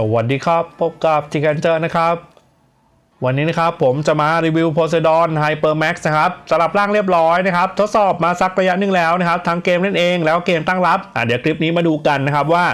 สวัสดีครับ พบกับจิกันเจอร์นะครับ วันนี้นะครับผมจะมารีวิว Poseidon Hyper Max นะครับสำหรับร่างเรียบร้อยนะครับ ทดสอบมาสักระยะหนึ่งแล้วนะครับ ทั้งเกมเล่นเองแล้วเกมตั้งรับอะเดี๋ยวคลิปนี้มาดูกันนะครับว่า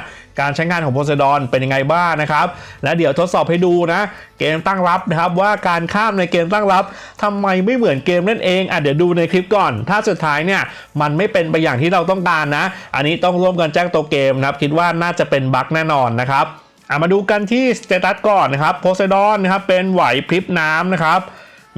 การใช้งานของ Poseidon เป็นยังไงบ้างนะครับ และเดี๋ยวทดสอบให้ดูนะ เกมตั้งรับนะครับว่าการข้ามในเกมตั้งรับทำไมไม่เหมือนเกมเล่นเองอะเดี๋ยวดูในคลิปก่อน ถ้าสุดท้ายเนี่ยมันไม่เป็นไปอย่างที่เราต้องการนะ อันนี้ต้องร่วมกันแจ้งตัวเกมนะครับ คิดว่าน่าจะเป็นบั๊กแน่นอนนะครับ อะมาดูกันที่สเตตัสก่อนนะครับโพไซดอนนะครับเป็นไหวพริบน้ำนะครับ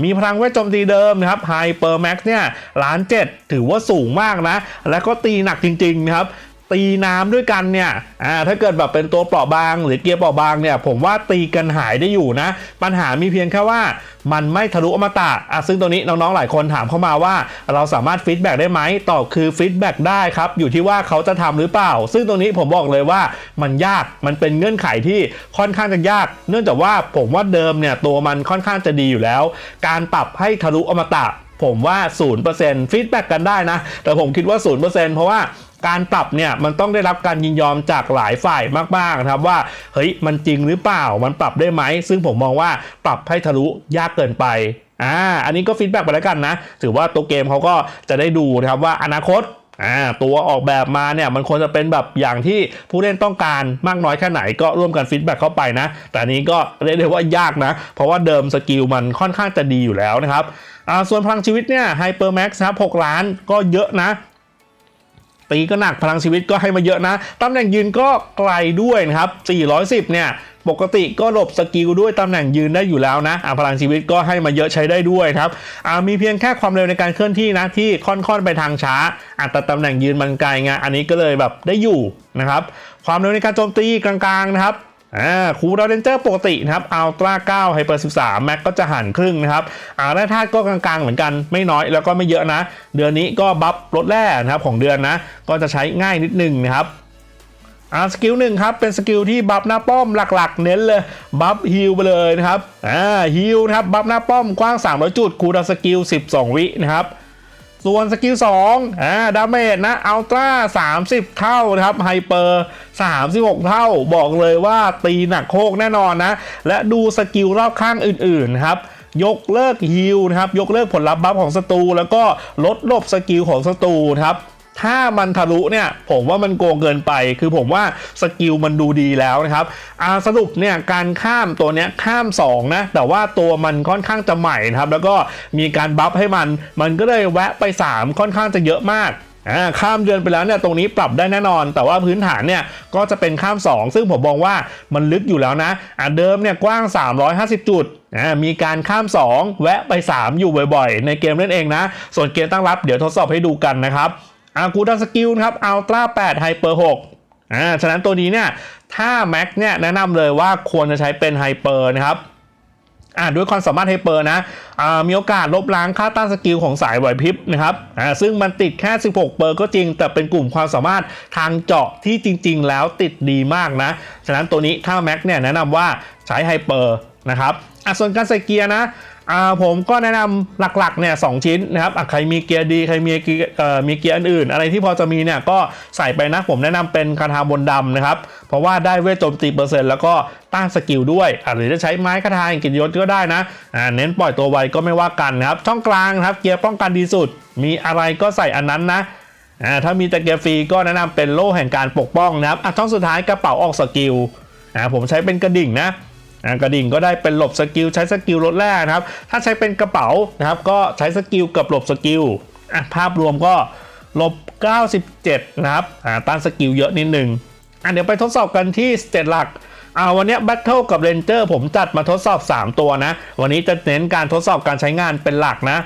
มีพลังเวทโจมตีเดิมนะครับไฮเปอร์แม็กซ์เนี่ยล้านเจ็ดถือว่าสูงมากนะ แล้วก็ตีหนักจริงๆนะครับ ตีน้ำด้วยกันเนี่ยอ่าถ้าเกิดแบบเป็นตัวเปราะบาง หรือเกียร์เปราะบางเนี่ยผมว่าตีกันหายได้อยู่นะ ปัญหามีเพียงแค่ว่ามันไม่ทะลุอมตะอะซึ่งตัวนี้น้องๆหลายคนถามเข้ามาว่าเราสามารถฟีดแบ็กได้ไหมตอบคือฟีดแบ็กได้ครับ อยู่ที่ว่าเขาจะทำหรือเปล่า ซึ่งตรงนี้ผมบอกเลยว่ามันยากมันเป็นเงื่อนไขที่ค่อนข้างจะยาก เนื่องจากว่าผมว่าเดิมเนี่ยตัวมันค่อนข้างจะดีอยู่แล้ว การปรับให้ทะลุอมตะผมว่า 0%ฟีดแบ็กกันได้นะ แต่ผมคิดว่า 0%เพราะว่า การปรับเนี่ยมันต้องได้รับการยินยอมจากหลายฝ่ายมากๆนะครับว่าเฮ้ยมันจริงหรือเปล่ามันปรับได้ไหมซึ่งผมมองว่าปรับให้ทะลุยากเกินไปอ่าอันนี้ก็ฟีดแบ็กไปแล้วกันนะ ถือว่าตัวเกมเขาก็จะได้ดูนะครับว่าอนาคตอ่าตัวออกแบบมาเนี่ยมันควรจะเป็นแบบอย่างที่ผู้เล่นต้องการมากน้อยแค่ไหนก็ร่วมกันฟีดแบ็กเข้าไปนะ แต่นี้ก็เรียกได้ว่ายากนะ เพราะว่าเดิมสกิลมันค่อนข้างจะดีอยู่แล้วนะครับอ่าส่วนพลังชีวิตเนี่ยไฮเปอร์แม็กซ์ครับ6ล้านก็เยอะนะ ตีก็หนักพลังชีวิตก็ให้มาเยอะนะตำแหน่งยืนก็ไกลด้วยนะครับ 410 เนี่ยปกติก็หลบสกิลด้วยตำแหน่งยืนได้อยู่แล้วนะพลังชีวิตก็ให้มาเยอะใช้ได้ด้วยครับมีเพียงแค่ความเร็วในการเคลื่อนที่นะที่ค่อนๆไปทางช้าอะแต่ตำแหน่งยืนมันไกลไงอันนี้ก็เลยแบบได้อยู่นะครับ ความเร็วในการโจมตีกลางๆนะครับ อ่าคูลดาวเรนเจอร์ปกตินะครับอัลตร้า9ไฮเปอร์13แม็กก็จะหันครึ่งนะครับอ่าแร่ธาตุก็กลางๆเหมือนกันไม่น้อยแล้วก็ไม่เยอะนะ เดือนนี้ก็บัฟลดแร่นะครับของเดือนนะ ก็จะใช้ง่ายนิดนึงนะครับอ่าสกิลหนึ่งครับ เป็นสกิลที่บัฟหน้าป้อมหลักๆ เน้นเลย บัฟฮิลไปเลยนะครับอ่าฮิลนะครับบัฟหน้าป้อมกว้าง 300 จุดคูดาวสกิล 12 วินะครับ ส่วนสกิล2อ่าดาเมจนะอัลตร้า30 เท่านะครับไฮเปอร์ 36 เท่าบอกเลยว่าตีหนักโคกแน่นอนนะ และดูสกิลรอบข้างอื่นๆครับยกเลิกฮิลนะครับ ยกเลิกผลลัพธ์บัฟของศัตรูแล้วก็ลดลบสกิลของศัตรูครับ ถ้ามันทะลุเนี่ยผมว่ามันโกงเกินไป คือผมว่าสกิลมันดูดีแล้วนะครับอ่าสรุปเนี่ยการข้ามตัวเนี้ยข้าม 2 นะ แต่ว่าตัวมันค่อนข้างจะใหม่นะครับ แล้วก็มีการบัฟให้มัน มันก็เลยแวะไป 3 ค่อนข้างจะเยอะมากอ่าข้ามเดือนไปแล้วเนี่ยตรงนี้ปรับได้แน่นอน แต่ว่าพื้นฐานเนี่ยก็จะเป็นข้าม 2 ซึ่งผมมองว่ามันลึกอยู่แล้วนะอ่าเดิมเนี่ยกว้าง 350 จุดอ่ามีการข้าม 2 แวะไป 3 อยู่บ่อยๆ ในเกมเล่นเองนะ ส่วนเกมตั้งรับเดี๋ยวทดสอบให้ดูกันนะครับ อากูดัสกิลครับอัลตร้า8ไฮเปอร์6อ่าฉะนั้นตัวนี้เนี่ยถ้าแม็กเนี่ยแนะนำเลยว่าควรจะใช้เป็นไฮเปอร์นะครับอ่าด้วยความสามารถไฮเปอร์นะอ่ามีโอกาสลบล้างค่าต้านสกิลของสายไหวพริบนะครับอ่าซึ่งมันติดแค่ 16 เปอร์ก็จริง แต่เป็นกลุ่มความสามารถทางเจาะที่จริง ๆ แล้วติดดีมากนะ ฉะนั้นตัวนี้ถ้าแม็กเนี่ยแนะนำว่าใช้ไฮเปอร์นะครับอะส่วนการใส่เกียร์นะ อ่าผมก็แนะนำหลักๆเนี่ยสชิ้นนะครับใครมีเกียร์ดีใครมีเกียร์มีเกียร์อื่นๆอะไรที่พอจะมีเนี่ยก็ใส่ไปนะผมแนะนำเป็นคาถาบนดำนะครับ เพราะว่าได้เวทโจมตีเปอร์เซ็นต์แล้วก็ต้านสกิลด้วยหรือจะใช้ไม้คาถาอย่างกิจยศก็ได้นะอ่าเน้นปล่อยตัวไวก็ไม่ว่ากันนะครับ ช่องกลางครับเกียร์ป้องกันดีสุด มีอะไรก็ใส่อันนั้นนะอ่าถ้ามีตะเกียร์ฟรีก็แนะนำเป็นโล่แห่งการปกป้องนะครับอะช่องสุดท้ายกระเป๋าออกสกิลอ่าผมใช้เป็นกระดิ่งนะ อ่ากระดิ่งก็ได้เป็นหลบสกิลใช้สกิลลดแรกนะครับ ถ้าใช้เป็นกระเป๋านะครับ ก็ใช้สกิลกับหลบสกิลภาพรวมก็ลบ 97 นะครับอ่าต้านสกิลเยอะนิดนึงอะเดี๋ยวไปทดสอบกันที่สเตตหลักอ่าวันนี้แบทเทิลกับเรนเจอร์ผมจัดมาทดสอบ 3 ตัวนะ วันนี้จะเน้นการทดสอบการใช้งานเป็นหลักนะ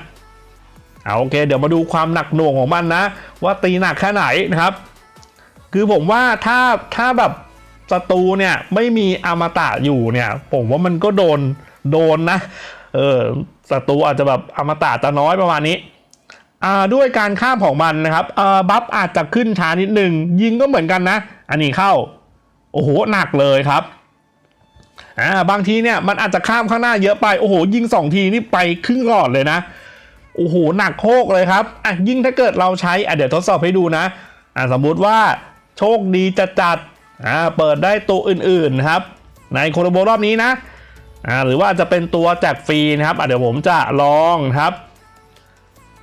เอาโอเค เดี๋ยวมาดูความหนักหน่วงของมันนะ ว่าตีหนักแค่ไหนนะครับ คือผมว่าถ้าถ้าแบบ ศัตรูเนี่ยไม่มีอมตะอยู่เนี่ยผมว่ามันก็โดนโดนนะเออศัตรูอาจจะแบบอมตะจะน้อยประมาณนี้อ่าด้วยการข้ามของมันนะครับเออบัฟอาจจะขึ้นช้านิดนึง ยิงก็เหมือนกันนะ อันนี้เข้า โอ้โห หนักเลยครับอ่าบางทีเนี่ยมันอาจจะข้ามข้างหน้าเยอะไป โอ้โห ยิงสองทีนี่ไปครึ่งหลอดเลยนะ โอ้โห หนักโคกเลยครับอะยิ่งถ้าเกิดเราใช้อะเดี๋ยวทดสอบให้ดูนะอะสมมุติว่าโชคดีจัดจัด อ่าเปิดได้ตัวอื่นๆนะครับ ในโคโลโบรอบนี้นะอ่าหรือว่าจะเป็นตัวแจกฟรีนะครับอะเดี๋ยวผมจะลองครับ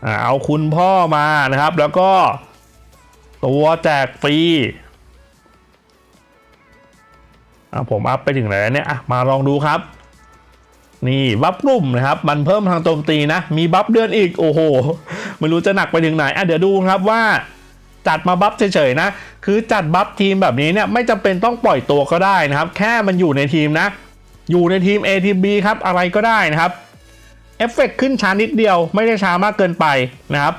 อ่าเอาคุณพ่อมานะครับ แล้วก็ตัวแจกฟรีอะผมอัพไปถึงไหนแล้วเนี่ยอะมาลองดูครับ นี่บัฟกลุ่มนะครับ มันเพิ่มทางโจมตีนะ มีบัฟเดือนอีกโอ้โหไม่รู้จะหนักไปถึงไหนอะเดี๋ยวดูครับว่าจัดมาบัฟเฉยๆนะ คือจัดบัฟทีมแบบนี้เนี่ยไม่จำเป็นต้องปล่อยตัวก็ได้นะครับ แค่มันอยู่ในทีมนะ อยู่ในทีม A ทีม B ครับอะไรก็ได้นะครับเอฟเฟกต์ขึ้นช้านิดเดียวไม่ได้ช้ามากเกินไปนะครับ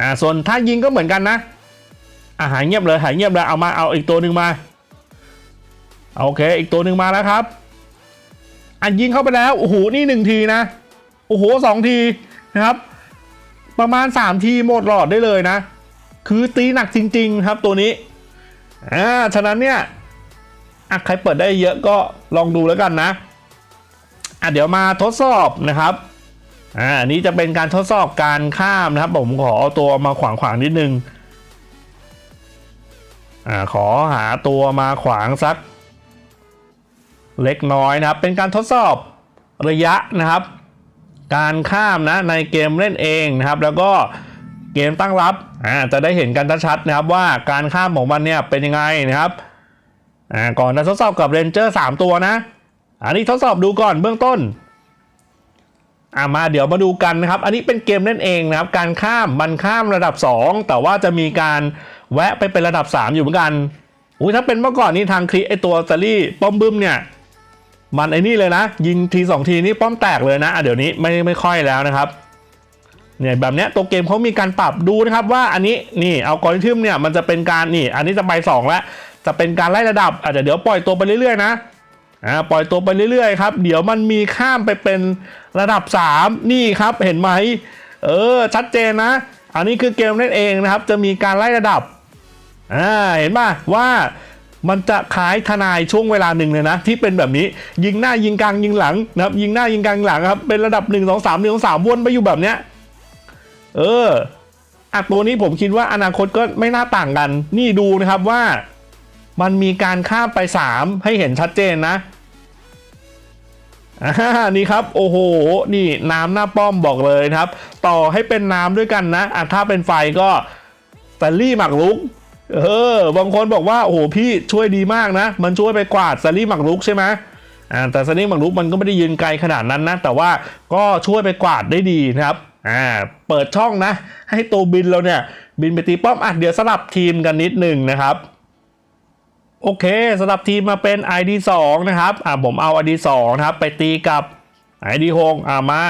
อ่าส่วนถ้ายิงก็เหมือนกันนะอ่าหายเงียบเลยหายเงียบเลยเอามาเอาอีกตัวหนึ่งมาโอเค อีกตัวหนึ่งมาแล้วครับอะยิงเข้าไปแล้วโอ้โหนี่หนึ่งทีนะโอ้โหสองทีนะครับ ประมาณสามทีหมดหลอดได้เลยนะ คือตีหนักจริง ๆ ครับตัวนี้อ่าฉะนั้นเนี่ยอะใครเปิดได้เยอะก็ลองดูแล้วกันนะอะเดี๋ยวมาทดสอบนะครับอ่าอันนี้จะเป็นการทดสอบการข้ามนะครับ ผมขอเอาตัวมาขวางขวางๆนิดนึงอ่าขอหาตัวมาขวางสัก เล็กน้อยนะครับ เป็นการทดสอบระยะนะครับ การข้ามนะในเกมเล่นเองนะครับ แล้วก็ เกมตั้งรับอ่าจะได้เห็นกันชัดๆนะครับว่าการข้ามของมันเนี่ยเป็นยังไงนะครับอ่าก่อนจะทดสอบกับเรนเจอร์3ตัวนะ อันนี้ทดสอบดูก่อนเบื้องต้นอ่ามาเดี๋ยวมาดูกันนะครับ อันนี้เป็นเกมเล่นเองนะครับ การข้ามมันข้ามระดับ 2 แต่ว่าจะมีการแวะไปเป็นระดับ 3 อยู่เหมือนกันอุ้ยถ้าเป็นเมื่อก่อนนี้ทางคลิไอตัวซารี่ป้อมบึ้มเนี่ยมันไอ้นี่เลยนะ ยิงทีสองทีนี่ป้อมแตกเลยนะอะเดี๋ยวนี้ไม่ไม่ค่อยแล้วนะครับ เนี่ยแบบเนี้ยตัวเกมเขามีการปรับดูนะครับว่าอันนี้นี่เอากริทึมเนี่ยมันจะเป็นการนี่ อันนี้จะไป 2 แล้ว จะเป็นการไล่ระดับอาจจะเดี๋ยวปล่อยตัวไปเรื่อยๆนะอ่าปล่อยตัวไปเรื่อยๆครับเดี๋ยวมันมีข้ามไปเป็นระดับ 3 นี่ครับเห็นไหมเออชัดเจนนะ อันนี้คือเกมเล่นเองนะครับ จะมีการไล่ระดับอ่าเห็นป่ะว่ามันจะคล้ายทนายช่วงเวลาหนึ่งเลยนะ ที่เป็นแบบนี้ยิงหน้ายิงกลางยิงหลังนะครับยิงหน้ายิงกลางยิงหลังครับเป็นระดับ 1 2 3 1 2 3วนไปอยู่แบบเนี้ย เอออะตัวนี้ผมคิดว่าอนาคตก็ไม่น่าต่างกัน นี่ดูนะครับว่ามันมีการข้ามไป 3 ให้เห็นชัดเจนนะนี่ครับ โอ้โห นี่น้ำหน้าป้อมบอกเลยครับ ต่อให้เป็นน้ำด้วยกันนะอะถ้าเป็นไฟก็แซลลี่หมักลุก เออ บางคนบอกว่า โอ้โห พี่ช่วยดีมากนะ มันช่วยไปกวาดแซลลี่หมักลุกใช่ไหมอ่าแต่แซลลี่หมักลุกมันก็ไม่ได้ยืนไกลขนาดนั้นนะ แต่ว่าก็ช่วยไปกวาดได้ดีนะครับ อ่าเปิดช่องนะ ให้ตัวบินเราเนี่ย บินไปตีป้อมอะเดี๋ยวสลับทีมกันนิดหนึ่งนะครับโอเคสำหรับทีมมาเป็น ID 2นะครับอ่าผมเอา ID 2นะครับไปตีกับ ID 6อ่ามา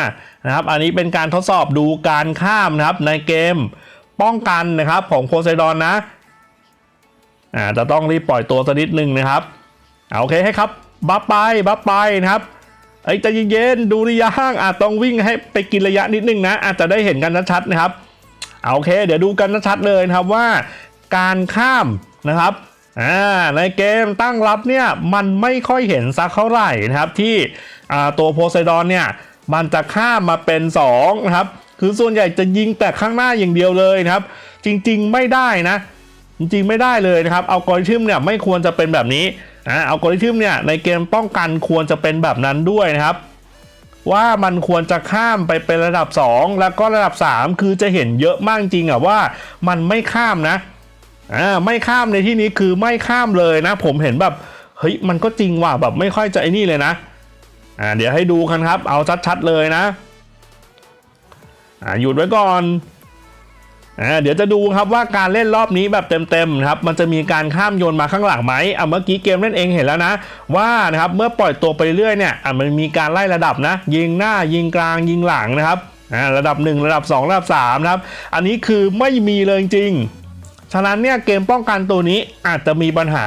นะครับอันนี้เป็นการทดสอบดูการข้ามนะครับในเกมป้องกันนะครับของโพไซดอนนะอ่าจะต้องรีบปล่อยตัวสักนิดหนึ่งนะครับอ่าโอเคให้ครับบัฟไปบัฟไปนะครับ ไอ้ยใจเย็นๆดูระยะห่างอาจต้องวิ่งให้ไปกินระยะนิดนึงนะ อาจจะได้เห็นกันชัดๆนะครับอ่าโอเค เดี๋ยวดูกันชัดๆเลยนะครับว่า การข้ามนะครับอ่าในเกมตั้งรับเนี่ยมันไม่ค่อยเห็นสักเท่าไหร่นะครับ ที่ตัวโพไซดอนเนี่ยมันจะข้ามมาเป็น2นะครับคือส่วนใหญ่จะยิงแต่ข้างหน้าอย่างเดียวเลยนะครับ จริงๆไม่ได้นะ จริงๆไม่ได้เลยนะครับเอัลกอริทึมเนี่ยไม่ควรจะเป็นแบบนี้ นะอัลกอริทึมเนี่ยในเกมป้องกันควรจะเป็นแบบนั้นด้วยนะครับ ว่ามันควรจะข้ามไปเป็นระดับ 2 แล้วก็ระดับ 3 คือจะเห็นเยอะมากจริงอะว่ามันไม่ข้ามนะอ่าไม่ข้ามในที่นี้คือไม่ข้ามเลยนะ ผมเห็นแบบเฮ้ยมันก็จริงว่ะแบบไม่ค่อยจะไอ้นี่เลยนะอ่าเดี๋ยวให้ดูกันครับ เอาชัดๆเลยนะอ่าหยุดไว้ก่อน อ่าเดี๋ยวจะดูครับว่าการเล่นรอบนี้แบบเต็มๆนะครับมันจะมีการข้ามโยนมาข้างหลังไหมอะเมื่อกี้เกมเล่นเองเห็นแล้วนะ ว่านะครับเมื่อปล่อยตัวไปเรื่อยเนี่ยอะมันมีการไล่ระดับนะ ยิงหน้ายิงกลางยิงหลังนะครับอ่าระดับ 1 ระดับ 2 ระดับ3นะครับอันนี้คือไม่มีเลยจริงฉะนั้นเนี่ยเกมป้องกันตัวนี้อาจจะมีปัญหา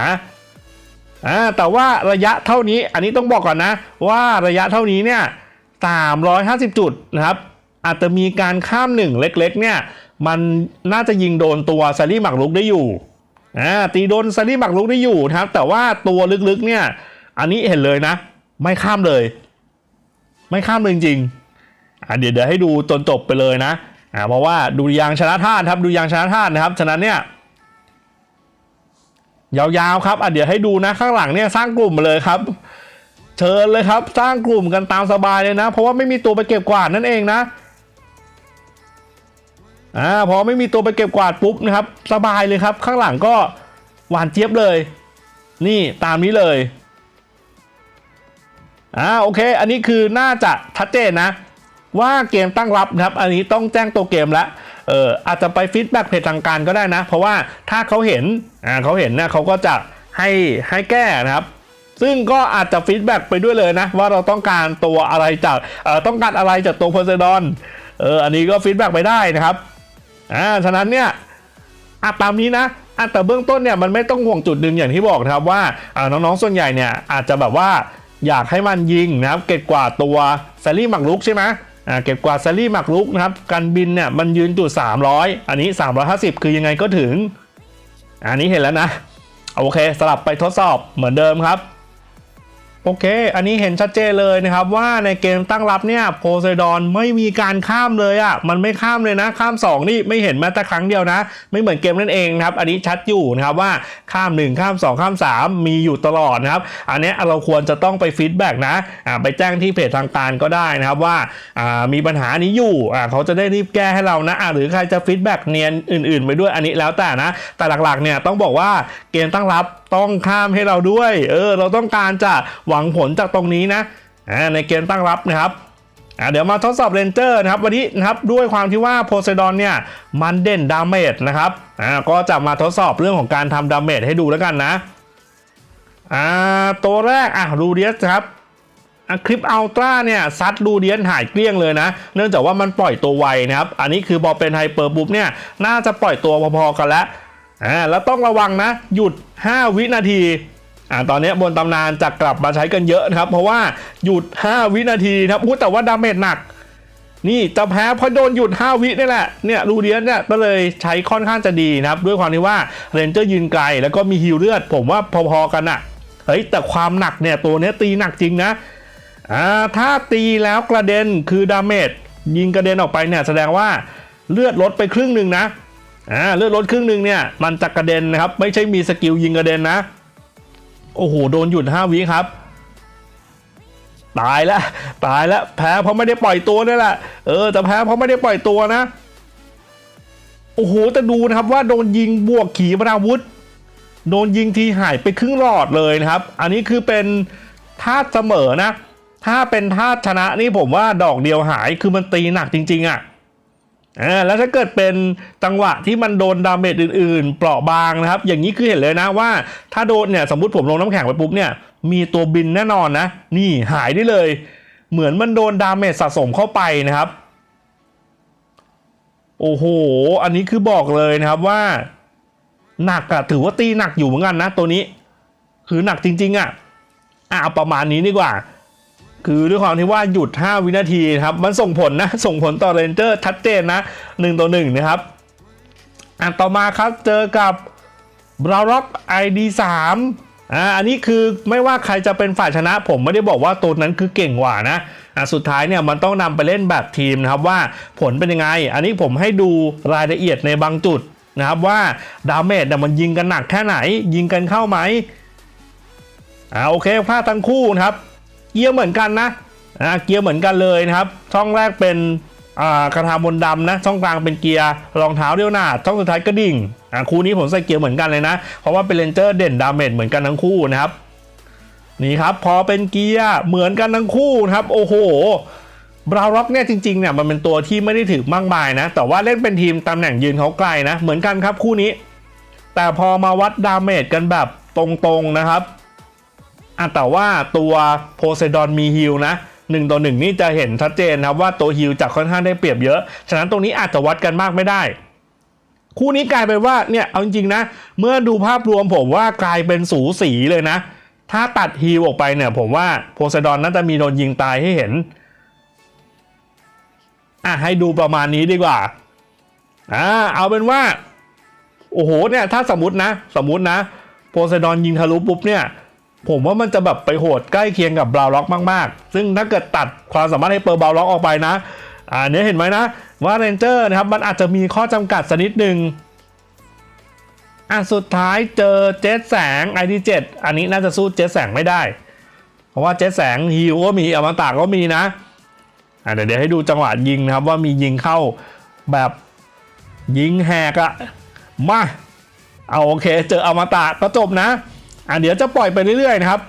อ่าแต่ว่าระยะเท่านี้อันนี้ต้องบอกก่อนนะ ว่าระยะเท่านี้เนี่ย350 จุดนะครับอาจจะมีการข้ามหนึ่งเล็กๆเนี่ย มันน่าจะยิงโดนตัวซารี่หมักลุกได้อยู่อ่าตีโดนซารี่หมักลุกได้อยู่นะครับ แต่ว่าตัวลึกๆเนี่ย อันนี้เห็นเลยนะ ไม่ข้ามเลย ไม่ข้ามเลยจริงๆอ่าเดี๋ยวเดี๋ยวให้ดูจนจบไปเลยนะอ่าเพราะว่าดูยางชนะท่าตุครับ ดูยางชนะท่าตุนะครับ ฉะนั้นเนี่ยยาวๆครับอะเดี๋ยวให้ดูนะข้างหลังเนี่ยสร้างกลุ่มมาเลยครับ เชิญเลยครับ สร้างกลุ่มกันตามสบายเลยนะ เพราะว่าไม่มีตัวไปเก็บกวาดนั่นเองนะ อ่าพอไม่มีตัวไปเก็บกวาดปุ๊บนะครับ สบายเลยครับ ข้างหลังก็หวานเจี๊ยบเลย นี่ตามนี้เลยอ่าโอเค อันนี้คือน่าจะชัดเจนนะ ว่าเกมตั้งรับนะครับ อันนี้ต้องแจ้งตัวเกมแล้วเอออาจจะไปฟีดแบ็กเพจทางการก็ได้นะ เพราะว่าถ้าเขาเห็นอ่าเขาเห็นเนี่ยเขาก็จะให้ให้แก้นะครับ ซึ่งก็อาจจะฟีดแบ็กไปด้วยเลยนะ ว่าเราต้องการตัวอะไรจากเอ่อต้องการอะไรจากตัวโพไซดอนเอออันนี้ก็ฟีดแบ็กไปได้นะครับ อ่าฉะนั้นเนี่ยอะตามนี้นะอะแต่เบื้องต้นเนี่ยมันไม่ต้องห่วงจุดหนึ่งอย่างที่บอกนะครับว่าอ่าน้องๆส่วนใหญ่เนี่ยอาจจะแบบว่าอยากให้มันยิงนะครับ เก็บกว่าตัวแซลลี่หมักลุกใช่ไหมอ่าเก็บกว่าแซลลี่หมักลุกนะครับการบินเนี่ยมันยืนจุด 300 อันนี้ 350 คือยังไงก็ถึง อันนี้เห็นแล้วนะ โอเคสลับไปทดสอบเหมือนเดิมครับ โอเค อันนี้เห็นชัดเจนเลยนะครับว่าในเกมตั้งรับเนี่ยโพไซดอนไม่มีการข้ามเลยอะ่ะมันไม่ข้ามเลยนะข้าม 2 นี่ไม่เห็นแม้แต่ครั้งเดียวนะ ไม่เหมือนเกมนั่นเองนะครับอันนี้ชัดอยู่นะครับว่าข้าม 1 ข้าม 2 ข้าม 3 มีอยู่ตลอดนะครับอันนี้เราควรจะต้องไปฟีดแบ็กนะอ่าไปแจ้งที่เพจทางการก็ได้นะครับว่าอ่ามีปัญหานี้อยู่อ่าเขาจะได้รีบแก้ให้เรานะอ่าหรือใครจะฟีดแบ็กเนียนอื่นๆไปด้วยอันนี้แล้วแต่นะแต่หลักๆเนี่ยต้องบอกว่าเกมตั้งรับต้องข้ามให้เราด้วย เออ เราต้องการจะหวังผลจากตรงนี้นะอ่าในเกมตั้งรับนะครับอ่าเดี๋ยวมาทดสอบเรนเจอร์นะครับวันนี้นะครับด้วยความที่ว่าโพไซดอนเนี่ยมันเด่นดาเมจนะครับอ่าก็จะมาทดสอบเรื่องของการทำดาเมจให้ดูแล้วกันนะอ่าตัวแรกอะรูเดียสครับอะคลิปอัลตร้าเนี่ยซัดลูเดียนหายเกลี้ยงเลยนะ เนื่องจากว่ามันปล่อยตัวไวนะครับ อันนี้คือพอเป็นไฮเปอร์ปุ๊บเนี่ยน่าจะปล่อยตัวพอๆกันแล้ว อ่าแล้วต้องระวังนะ หยุด 5 วินาทีอ่าตอนนี้บนตำนานจะกลับมาใช้กันเยอะนะครับ เพราะว่าหยุด 5 วินาทีนะครับอู้แต่ว่าดาเมจหนัก นี่จะแพ้เพราะโดนหยุด 5 วินี่แหละเนี่ยลูเดียนเนี่ยก็เลยใช้ค่อนข้างจะดีนะครับ ด้วยความที่ว่าเรนเจอร์ยืนไกล แล้วก็มีฮิลเลือด ผมว่าพอๆกันอะเฮ้ยแต่ความหนักเนี่ยตัวนี้ตีหนักจริงนะอ่าถ้าตีแล้วกระเด็นคือดาเมจยิงกระเด็นออกไปเนี่ยแสดงว่าเลือดลดไปครึ่งหนึ่งนะ อ่าเลือดลดครึ่งหนึ่งเนี่ยมันจะกระเด็นนะครับ ไม่ใช่มีสกิลยิงกระเด็นนะ โอ้โห โดนหยุด5วิครับ ตายแล้วตายแล้วแพ้เพราะไม่ได้ปล่อยตัวนี่แหละเออแต่แพ้เพราะไม่ได้ปล่อยตัวนะ โอ้โหแต่ดูนะครับว่าโดนยิงบวกขีปนาวุธ โดนยิงทีหายไปครึ่งหลอดเลยนะครับ อันนี้คือเป็นธาเสมอนะ ถ้าเป็นธาชนะนี่ผมว่าดอกเดียวหายคือมันตีหนักจริง ๆอะ อ่าแล้วถ้าเกิดเป็นจังหวะที่มันโดนดาเมจอื่นๆ เปราะบางนะครับ อย่างนี้คือเห็นเลยนะว่าถ้าโดนเนี่ยสมมติผมลงน้ำแข็งไปปุ๊บเนี่ยมีตัวบินแน่นอนนะ นี่หายได้เลย เหมือนมันโดนดาเมจสะสมเข้าไปนะครับ โอ้โห อันนี้คือบอกเลยนะครับว่า หนักอะถือว่าตีหนักอยู่เหมือนกันนะ ตัวนี้ คือหนักจริง ๆอะอะเอาประมาณนี้ดีกว่า คือด้วยความที่ว่าหยุด 5 วินาทีครับ มันส่งผลนะ ส่งผลต่อเรนเจอร์ชัดเจนนะ1ต่อ1นะครับอะต่อมาครับเจอกับบราร็อก ID 3อ่าอันนี้คือไม่ว่าใครจะเป็นฝ่ายชนะ ผมไม่ได้บอกว่าตัวนั้นคือเก่งกว่านะอะสุดท้ายเนี่ยมันต้องนำไปเล่นแบบทีมนะครับว่าผลเป็นยังไง อันนี้ผมให้ดูรายละเอียดในบางจุดนะครับว่าดาเมจเนี่ยมันยิงกันหนักแค่ไหน ยิงกันเข้าไหมอ่าโอเคพลาดทั้งคู่นะครับ เกียร์เหมือนกันนะอ่าเกียร์เหมือนกันเลยนะครับ ช่องแรกเป็นกระทาบนดำนะ ช่องกลางเป็นเกียร์รองเท้าเดียวหน้าช่องสุดท้ายกระดิ่งอ่าคู่นี้ผมใส่เกียร์เหมือนกันเลยนะ เพราะว่าเป็นเลนเจอร์เด่นดาเมจเหมือนกันทั้งคู่นะครับนี่ครับพอเป็นเกียร์เหมือนกันทั้งคู่นะครับ โอ้โหบราวร็อกเนี่ยจริงๆเนี่ยมันเป็นตัวที่ไม่ได้ถือมากมายนะ แต่ว่าเล่นเป็นทีมตำแหน่งยืนเขาไกลนะ เหมือนกันครับคู่นี้ แต่พอมาวัดดาเมจกันแบบตรงๆนะครับ อะแต่ว่าตัวโพไซดอนมีฮิลนะ1ต่อ1นี่จะเห็นชัดเจนนะครับว่าตัวฮิลจะค่อนข้างได้เปรียบเยอะ ฉะนั้นตรงนี้อาจจะวัดกันมากไม่ได้ คู่นี้กลายเป็นว่าเนี่ยเอาจริงๆนะ เมื่อดูภาพรวมผมว่ากลายเป็นสูสีเลยนะ ถ้าตัดฮิลออกไปเนี่ยผมว่าโพไซดอนน่าจะมีโดนยิงตายให้เห็นอะให้ดูประมาณนี้ดีกว่าอ่าเอาเป็นว่า โอ้โหเนี่ยถ้าสมมตินะ สมมตินะ โพไซดอนยิงทะลุปุ๊บเนี่ย ผมว่ามันจะแบบไปโหดใกล้เคียงกับบราวล็อกมากๆ ซึ่งถ้าเกิดตัดความสามารถให้เปิดบราวล็อกออกไปนะอ่าเนี้เห็นไหมนะว่าเรนเจอร์นะครับมันอาจจะมีข้อจำกัดสักนิดหนึ่งอะสุดท้ายเจอเจ็ตแสง ID7 อันนี้น่าจะสู้เจ็ตแสงไม่ได้ เพราะว่าเจ็ตแสงฮิวก็มีอมตะก็มีนะอะเดี๋ยวเดี๋ยวให้ดูจังหวะยิงนะครับว่ามียิงเข้าแบบยิงแหกอะมาเอาโอเค เจออมตะก็จบนะ อะเดี๋ยวจะปล่อยไปเรื่อยๆนะครับ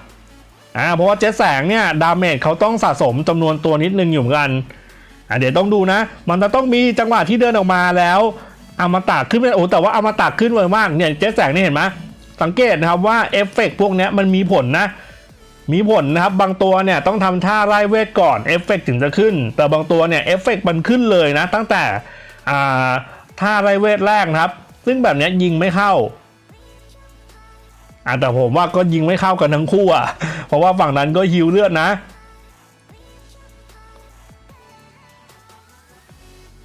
อ่าเพราะว่าเจ็ตแสงเนี่ยดาเมจเขาต้องสะสมจำนวนตัวนิดนึงอยู่เหมือนกันอะเดี๋ยวต้องดูนะ มันจะต้องมีจังหวะที่เดินออกมาแล้วอมตะขึ้นไปโอ้แต่ว่าอมตะขึ้นไวมากเนี่ยเจ็ตแสงนี่เห็นไหมสังเกตนะครับว่าเอฟเฟกต์พวกเนี้ยมันมีผลนะ มีผลนะครับบางตัวเนี่ยต้องทำท่าไล่เวทก่อนเอฟเฟกต์ถึงจะขึ้น แต่บางตัวเนี่ยเอฟเฟกต์มันขึ้นเลยนะ ตั้งแต่อ่าท่าไล่เวทแรกนะครับ ซึ่งแบบเนี้ยยิงไม่เข้า อ่าแต่ผมว่าก็ยิงไม่เข้ากันทั้งคู่อะ เพราะว่าฝั่งนั้นก็ฮิวเลือดนะ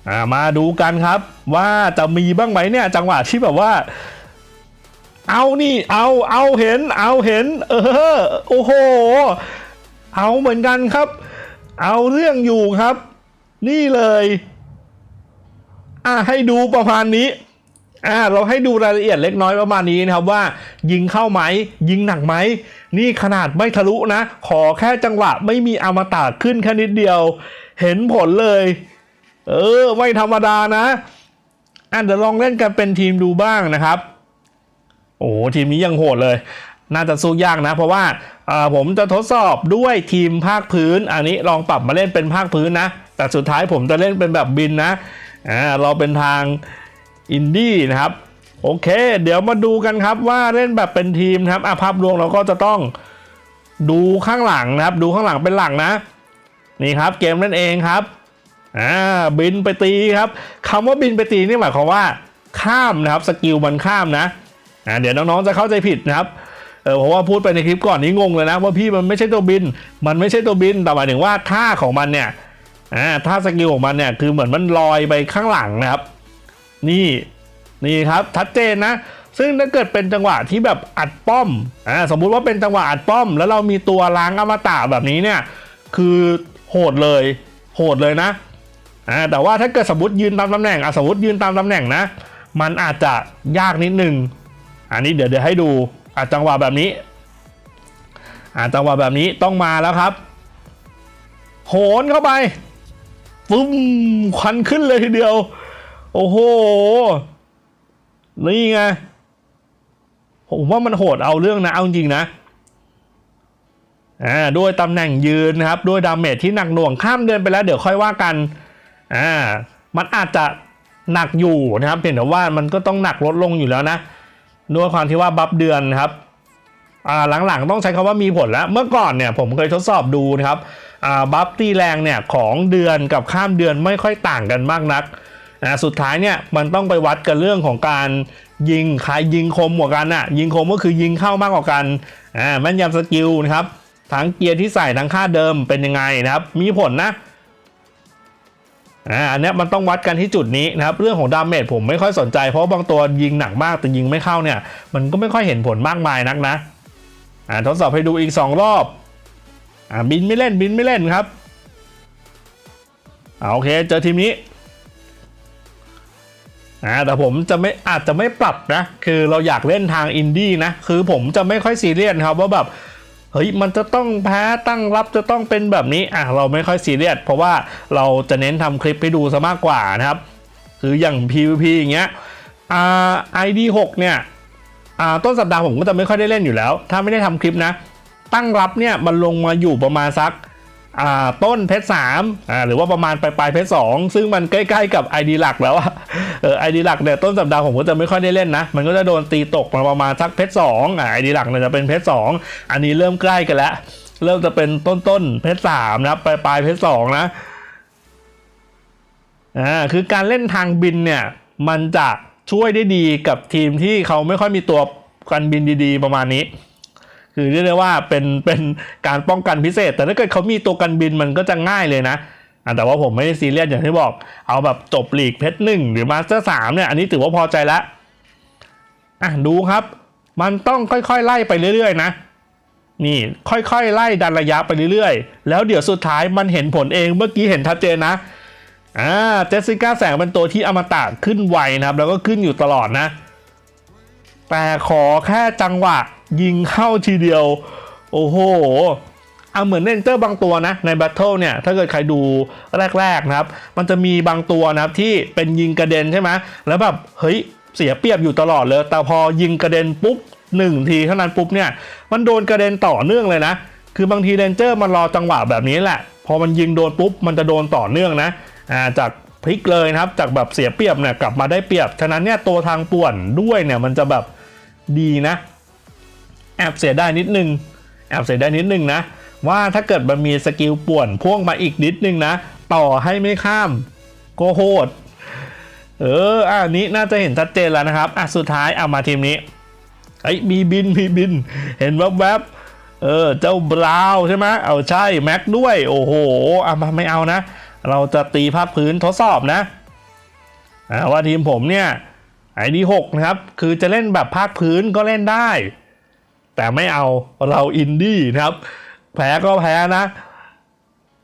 อ่ามาดูกันครับ ว่าจะมีบ้างไหมเนี่ย จังหวะที่แบบว่า เอานี่เอาเอาเห็น เอาเห็น เออโอ้โห เอาเหมือนกันครับ เอาเรื่องอยู่ครับ นี่เลย อะให้ดูประมาณนี้ อ่าเราให้ดูรายละเอียดเล็กน้อยประมาณนี้นะครับว่า ยิงเข้าไหมยิงหนักไหมนี่ขนาดไม่ทะลุนะ ขอแค่จังหวะไม่มีอมตะขึ้นแค่นิดเดียว เห็นผลเลย เออ ไม่ธรรมดานะอะเดี๋ยวลองเล่นกันเป็นทีมดูบ้างนะครับ โอ้ทีมนี้ยังโหดเลย น่าจะสู้ยากนะ เพราะว่าอ่าผมจะทดสอบด้วยทีมภาคพื้น อันนี้ลองปรับมาเล่นเป็นภาคพื้นนะ แต่สุดท้ายผมจะเล่นเป็นแบบบินนะอ่าเราเป็นทาง อินดี้นะครับโอเค เดี๋ยวมาดูกันครับว่าเล่นแบบเป็นทีมนะครับอะภาพรวมเราก็จะต้องดูข้างหลังนะครับ ดูข้างหลังเป็นหลักนะ นี่ครับเกมนั่นเองครับอ่าบินไปตีครับคำว่าบินไปตีนี่หมายความว่าข้ามนะครับสกิลมันข้ามนะอ่าเดี๋ยวน้องๆจะเข้าใจผิดนะครับเออเพราะว่าพูดไปในคลิปก่อนนี้งงเลยนะว่าพี่มันไม่ใช่ตัวบิน มันไม่ใช่ตัวบินแต่หมายถึงว่าท่าของมันเนี่ยอ่าท่าสกิลของมันเนี่ยคือเหมือนมันลอยไปข้างหลังนะครับ นี่นี่ครับชัดเจนนะ ซึ่งถ้าเกิดเป็นจังหวะที่แบบอัดป้อมอ่าสมมุติว่าเป็นจังหวะอัดป้อม แล้วเรามีตัวล้างอมตะแบบนี้เนี่ย คือโหดเลยโหดเลยนะอ่าแต่ว่าถ้าเกิดสมมติยืนตามตำแหน่งอะสมมติยืนตามตำแหน่งนะ มันอาจจะยากนิดนึงอันนี้เดี๋ยวเดี๋ยวให้ดูอะจังหวะแบบนี้อะจังหวะแบบนี้ต้องมาแล้วครับ โหนเข้าไปฟึ้มควันขึ้นเลยทีเดียว โอ้โห นี่ไง ผมว่ามันโหดเอาเรื่องนะ เอาจริงนะอ่าด้วยตำแหน่งยืนนะครับ ด้วยดาเมจที่หนักหน่วงข้ามเดือนไปแล้วเดี๋ยวค่อยว่ากันอ่ามันอาจจะหนักอยู่นะครับเพียงแต่ว่ามันก็ต้องหนักลดลงอยู่แล้วนะด้วยความที่ว่าบัฟเดือนนะครับอ่าหลังๆต้องใช้คำว่ามีผลแล้ว เมื่อก่อนเนี่ยผมเคยทดสอบดูนะครับอ่าบัฟตีแรงเนี่ยของเดือนกับข้ามเดือนไม่ค่อยต่างกันมากนัก อ่าสุดท้ายเนี่ยมันต้องไปวัดกันเรื่องของการยิงใครยิงคมกว่ากันอะยิงคมก็คือยิงเข้ามากกว่ากันอ่าแม่นยำสกิลนะครับทั้งเกียร์ที่ใส่ทั้งค่าเดิมเป็นยังไงนะครับมีผลนะอ่าอันเนี้ยมันต้องวัดกันที่จุดนี้นะครับ เรื่องของดาเมจผมไม่ค่อยสนใจ เพราะบางตัวยิงหนักมากแต่ยิงไม่เข้าเนี่ย มันก็ไม่ค่อยเห็นผลมากมายนักนะอ่าทดสอบให้ดูอีก 2 รอบอ่าบินไม่เล่นบินไม่เล่นครับอ่าโอเค เจอทีมนี้ อ่าแต่ผมจะไม่อาจจะไม่ปรับนะ คือเราอยากเล่นทางอินดี้นะ คือผมจะไม่ค่อยซีเรียสครับว่าแบบเฮ้ยมันจะต้องแพ้ตั้งรับจะต้องเป็นแบบนี้อะเราไม่ค่อยซีเรียสเพราะว่าเราจะเน้นทำคลิปให้ดูซะมากกว่านะครับ คืออย่าง PVP อย่างเงี้ยอ่า ID 6เนี่ยอ่าต้นสัปดาห์ผมก็จะไม่ค่อยได้เล่นอยู่แล้ว ถ้าไม่ได้ทำคลิปนะ ตั้งรับเนี่ยมันลงมาอยู่ประมาณสัก ต้นเพชรสามหรือว่าประมาณปลายปลายเพชรสองซึ่งมันใกล้ๆกับ ID หลักแล้วอเออ ID หลักเนี่ยต้นสัปดาห์ผมก็จะไม่ค่อยได้เล่นนะ มันก็จะโดนตีตกมาประมาณสักเพชรสองอ่า ID หลักเนี่ยจะเป็นเพชรสองอันนี้เริ่มใกล้กันแล้ว เริ่มจะเป็นต้นต้นๆเพชรสามนะปลายปลายเพชรสองนะอ่าคือการเล่นทางบินเนี่ยมันจะช่วยได้ดีกับทีมที่เขาไม่ค่อยมีตัวกันบินดีๆ ประมาณนี้ คือเรียกได้ว่าเป็นเป็นการป้องกันพิเศษ แต่ถ้าเกิดเขามีตัวกันบินมันก็จะง่ายเลยนะอแต่ว่าผมไม่ได้ซีเรียสอย่างที่บอก เอาแบบจบลีกเพชรหนึ่งหรือมาสเตอร์สามเนี่ยอันนี้ถือว่าพอใจแล้วอะดูครับ มันต้องค่อยๆ ไล่ไปเรื่อยๆ นะ นี่ค่อยๆ ไล่ดันระยะไปเรื่อยๆ แล้วเดี๋ยวสุดท้ายมันเห็นผลเองเมื่อกี้เห็นชัดเจนนะอ่าเจสสิก้าแสงเป็นตัวที่อมตะขึ้นไวนะครับ แล้วก็ขึ้นอยู่ตลอดนะ แต่ขอแค่จังหวะ ยิงเข้าทีเดียว โอ้โหอะเหมือนเรนเจอร์บางตัวนะในแบทเทิลเนี่ยถ้าเกิดใครดูแรกๆนะครับ มันจะมีบางตัวนะครับที่เป็นยิงกระเด็นใช่ไหมแล้วแบบเฮ้ยเสียเปรียบอยู่ตลอดเลย แต่พอยิงกระเด็นปุ๊บหนึ่งทีเท่านั้นปุ๊บเนี่ยมันโดนกระเด็นต่อเนื่องเลยนะ คือบางทีเรนเจอร์มันรอจังหวะแบบนี้แหละ พอมันยิงโดนปุ๊บมันจะโดนต่อเนื่องนะอ่าจากพลิกเลยนะครับ จากแบบเสียเปรียบเนี่ยกลับมาได้เปรียบ ฉะนั้นเนี่ยตัวทางป่วนด้วยเนี่ยมันจะแบบดีนะ แอบเสียได้นิดนึงแอบเสียได้นิดนึงนะ ว่าถ้าเกิดมันมีสกิลป่วนพ่วงมาอีกนิดนึงนะ ต่อให้ไม่ข้ามโกโหดเอออันนี้น่าจะเห็นชัดเจนแล้วนะครับอะสุดท้ายเอามาทีมนี้ไอ้ยมีบินมีบิน เห็นแวบๆเออเจ้าบราวน์ใช่ไหมเอาใช่แม็กด้วย โอ้โหเอะมาไม่เอานะ เราจะตีภาคพื้นทดสอบนะอ่าว่าทีมผมเนี่ยไอ้ดีหกนะครับ คือจะเล่นแบบภาคพื้นก็เล่นได้ แต่ไม่เอาเราอินดี้นะครับ แพ้ก็แพ้นะ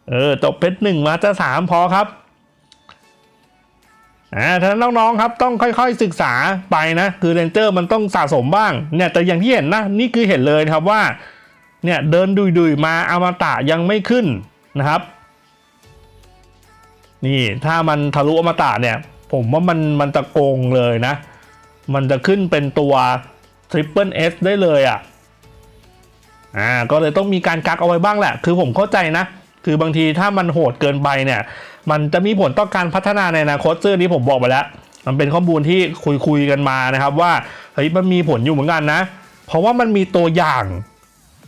เออจบเพชรหนึ่งมาจะสามพอครับอ่าท่านน้องๆครับต้องค่อยๆศึกษาไปนะ คือเรนเจอร์มันต้องสะสมบ้างเนี่ยแต่อย่างที่เห็นนะ นี่คือเห็นเลยครับว่าเนี่ยเดินดุยๆมาอมตะยังไม่ขึ้นนะครับ นี่ถ้ามันทะลุอมตะเนี่ย ผมว่ามันมันจะโกงเลยนะ มันจะขึ้นเป็นตัว Triple S ได้เลยอะ อ่าก็เลยต้องมีการกักเอาไว้บ้างแหละ คือผมเข้าใจนะ คือบางทีถ้ามันโหดเกินไปเนี่ย มันจะมีผลต่อการพัฒนาในอนาคตซึ่งนนี้ผมบอกไปแล้ว มันเป็นข้อมูลที่คุยคุยกันมานะครับว่าเฮ้ยมันมีผลอยู่เหมือนกันนะ เพราะว่ามันมีตัวอย่าง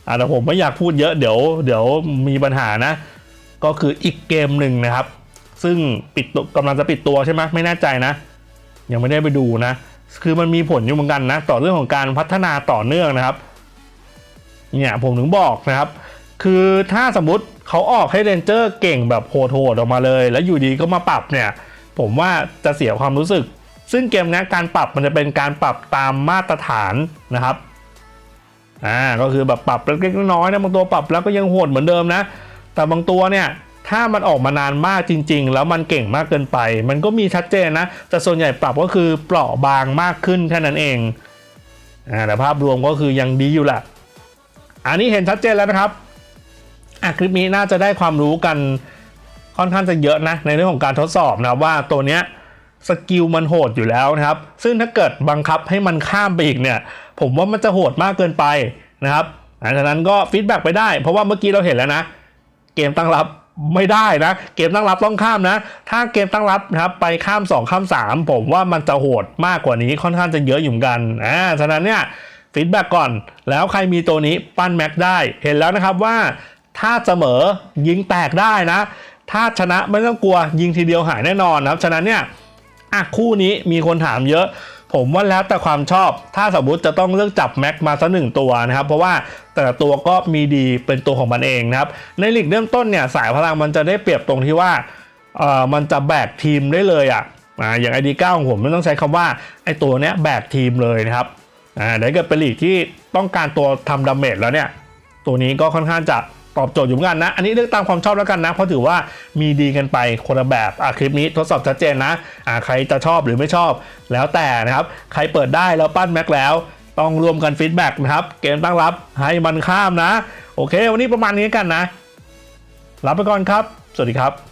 อ่าแต่ผมไม่อยากพูดเยอะเดี๋ยว เดี๋ยวมีปัญหานะ ก็คืออีกเกมหนึ่งนะครับ ซึ่งปิดกำลังจะปิดตัวใช่ไหมไม่แน่ใจนะ ยังไม่ได้ไปดูนะ คือมันมีผลอยู่เหมือนกันนะ ต่อเรื่องของการพัฒนาต่อเนื่องนะครับ เนี่ยผมถึงบอกนะครับ คือถ้าสมมติเขาออกให้เรนเจอร์เก่งแบบโหดๆออกมาเลย แล้วอยู่ดีก็มาปรับเนี่ย ผมว่าจะเสียความรู้สึก ซึ่งเกมนี้การปรับมันจะเป็นการปรับตามมาตรฐานนะครับอ่าก็คือแบบปรับเล็กๆน้อยๆนะบางตัวปรับแล้วก็ยังโหดเหมือนเดิมนะ แต่บางตัวเนี่ยถ้ามันออกมานานมากจริง ๆ แล้วมันเก่งมากเกินไป มันก็มีชัดเจนนะ แต่ส่วนใหญ่ปรับก็คือเปราะบางมากขึ้นแค่นั้นเองอ่าแต่ภาพรวมก็คือยังดีอยู่แหละ อันนี้เห็นชัดเจนแล้วนะครับอะคลิปนี้น่าจะได้ความรู้กันค่อนข้างจะเยอะนะในเรื่องของการทดสอบนะว่าตัวเนี้ยสกิลมันโหดอยู่แล้วนะครับ ซึ่งถ้าเกิดบังคับให้มันข้ามไปอีกเนี่ย ผมว่ามันจะโหดมากเกินไปนะครับอะฉะนั้นก็ฟีดแบ็กไปได้ เพราะว่าเมื่อกี้เราเห็นแล้วนะ เกมตั้งรับไม่ได้นะ เกมตั้งรับต้องข้ามนะ ถ้าเกมตั้งรับนะครับไปข้าม 2 ข้าม 3 ผมว่ามันจะโหดมากกว่านี้ค่อนข้างจะเยอะอยู่กันอ่าฉะนั้นเนี่ย ฟีดแบ็กก่อน แล้วใครมีตัวนี้ปั้นแม็กได้เห็นแล้วนะครับว่าถ้าเสมอยิงแตกได้นะ ถ้าชนะไม่ต้องกลัวยิงทีเดียวหายแน่นอนนะครับฉะนั้นเนี่ยอะคู่นี้มีคนถามเยอะผมว่าแล้วแต่ความชอบ ถ้าสมมติจะต้องเลือกจับแม็กมาสักหนึ่งตัวนะครับ เพราะว่าแต่ละตัวก็มีดีเป็นตัวของมันเองนะครับ ในหลีกเริ่มต้นเนี่ยสายพลังมันจะได้เปรียบตรงที่ว่าเออมันจะแบกทีมได้เลยอะอ่าอย่างไอดีเก้าของผมไม่ต้องใช้คำว่าไอตัวเนี้ยแบกทีมเลยนะครับ อ่าเดี๋ยวเกิดเป็นลีกที่ต้องการตัวทำดาเมจแล้วเนี่ย ตัวนี้ก็ค่อนข้างจะตอบโจทย์อยู่เหมือนกันนะ อันนี้เลือกตามความชอบแล้วกันนะ เพราะถือว่ามีดีกันไปคนละแบบอะคลิปนี้ทดสอบชัดเจนนะอะใครจะชอบหรือไม่ชอบ แล้วแต่นะครับ ใครเปิดได้แล้วปั้นแม็กแล้ว ต้องรวมกันฟีดแบ็กนะครับ เกมตั้งรับให้มันข้ามนะ โอเค วันนี้ประมาณนี้กันนะรับไปก่อนครับ สวัสดีครับ